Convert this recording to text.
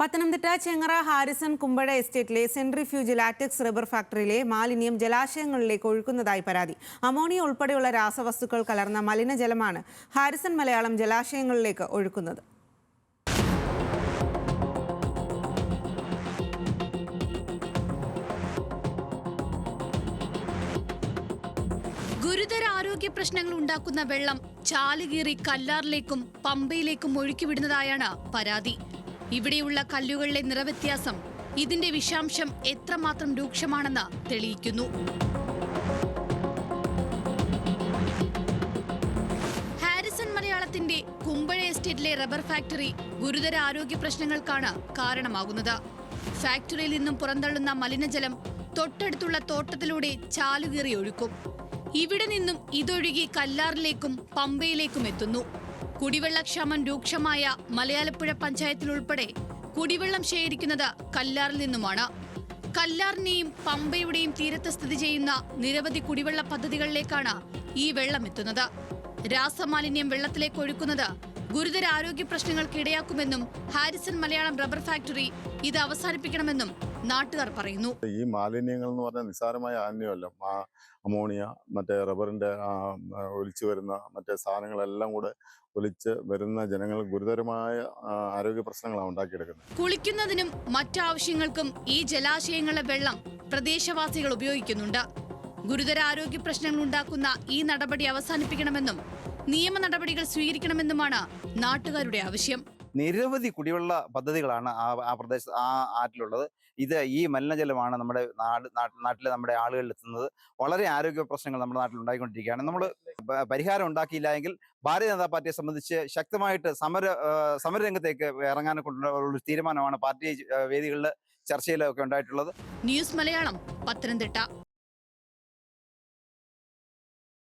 Pathanamthitta Chengara Harrison Kumbazha എസ്റ്റേറ്റിലെ centrifuge latex rubber ഫാക്ടറിയിലെ മാലിന്യം ജലാശയങ്ങളിലേക്ക് ഒഴുക്കുന്നതായി പരാതി. അമോണിയ ഉൾപ്പെടെയുള്ള രാസവസ്തുക്കൾ കലർന്ന മലിനജലമാണ് ഹാരിസൺ മലയാളം ജലാശയങ്ങളിലേക്ക് ഒഴുക്കുന്നത്. ഗുരുതര ആരോഗ്യ പ്രശ്നങ്ങൾ ഉണ്ടാക്കുന്ന വെള്ളം ചാലുകീറി കല്ലാറിലേക്കും പമ്പയിലേക്കും ഒഴുക്കിവിടുന്നതായാണ് പരാതി. ഇവിടെയുള്ള കല്ലുകളിലെ നിറവ്യത്യാസം ഇതിന്റെ വിഷാംശം എത്രമാത്രം രൂക്ഷമാണെന്ന് തെളിയിക്കുന്നു. ഹാരിസൺ മലയാളത്തിന്റെ കുമ്പഴ എസ്റ്റേറ്റിലെ റബ്ബർ ഫാക്ടറി ഗുരുതര ആരോഗ്യ പ്രശ്നങ്ങൾക്കാണ് കാരണമാകുന്നത്. ഫാക്ടറിയിൽ നിന്നും പുറന്തള്ളുന്ന മലിനജലം തൊട്ടടുത്തുള്ള തോട്ടത്തിലൂടെ ചാലുകീറി ഒഴുക്കും. ഇവിടെ നിന്നും ഇതൊഴുകി കല്ലാറിലേക്കും പമ്പയിലേക്കും എത്തുന്നു. കുടിവെള്ളക്ഷാമം രൂക്ഷമായ മലയാലപ്പുഴ പഞ്ചായത്തിലുൾപ്പെടെ കുടിവെള്ളം ശേഖരിക്കുന്നത് കല്ലാറിൽ നിന്നുമാണ്. കല്ലാറിനെയും പമ്പയുടെയും തീരത്ത് സ്ഥിതി ചെയ്യുന്ന നിരവധി കുടിവെള്ള പദ്ധതികളിലേക്കാണ് ഈ വെള്ളം എത്തുന്നത്. രാസമാലിന്യം വെള്ളത്തിലേക്ക് ഒഴുക്കുന്നത് ഗുരുതര ആരോഗ്യ പ്രശ്നങ്ങൾക്ക് ഇടയാക്കുമെന്നും ഹാരിസൺ മലയാളം റബ്ബർ ഫാക്ടറി ഇത് അവസാനിപ്പിക്കണമെന്നും നാട്ടുകാർ പറയുന്നു. ഈ മാലിന്യങ്ങൾ എന്ന് പറഞ്ഞാൽ നിസ്സാരമായ ആന്യമല്ല. അമോണിയ മറ്റേ റബ്ബറിന്റെ ഒലിച്ചു വരുന്ന മറ്റേ സാധനങ്ങളെല്ലാം കൂടെ ഒലിച്ച് വരുന്ന ജനങ്ങൾ ഗുരുതരമായ ആരോഗ്യ പ്രശ്നങ്ങളാണ് ഉണ്ടാക്കിയെടുക്കുന്നത്. കുളിക്കുന്നതിനും മറ്റാവശ്യങ്ങൾക്കും ഈ ജലാശയങ്ങളിലെ വെള്ളം പ്രദേശവാസികൾ ഉപയോഗിക്കുന്നുണ്ട്. ഗുരുതര ആരോഗ്യ പ്രശ്നങ്ങൾ ഉണ്ടാക്കുന്ന ഈ നടപടി അവസാനിപ്പിക്കണമെന്നും നിയമ നടപടികൾ സ്വീകരിക്കണമെന്നുമാണ് നാട്ടുകാരുടെ ആവശ്യം. നിരവധി കുടിവെള്ള പദ്ധതികളാണ് ആ ആ പ്രദേശ ആ ആറ്റിലുള്ളത്. ഇത് ഈ മലിനജലമാണ് നമ്മുടെ നാട് നാട്ട് നാട്ടിലെ നമ്മുടെ ആളുകളിൽ എത്തുന്നത് വളരെ ആരോഗ്യ പ്രശ്നങ്ങൾ നമ്മുടെ നാട്ടിൽ ഉണ്ടായിക്കൊണ്ടിരിക്കുകയാണ്. നമ്മൾ പരിഹാരം ഉണ്ടാക്കിയില്ല എങ്കിൽ ഭാരതീയ ജനതാ പാർട്ടിയെ സംബന്ധിച്ച് ശക്തമായിട്ട് സമര സമരരംഗത്തേക്ക് ഇറങ്ങാൻ കൊണ്ടുള്ള തീരുമാനമാണ് പാർട്ടി വേദികളിൽ ചർച്ചയിലൊക്കെ ഉണ്ടായിട്ടുള്ളത്. ന്യൂസ് മലയാളം പത്തനംതിട്ട.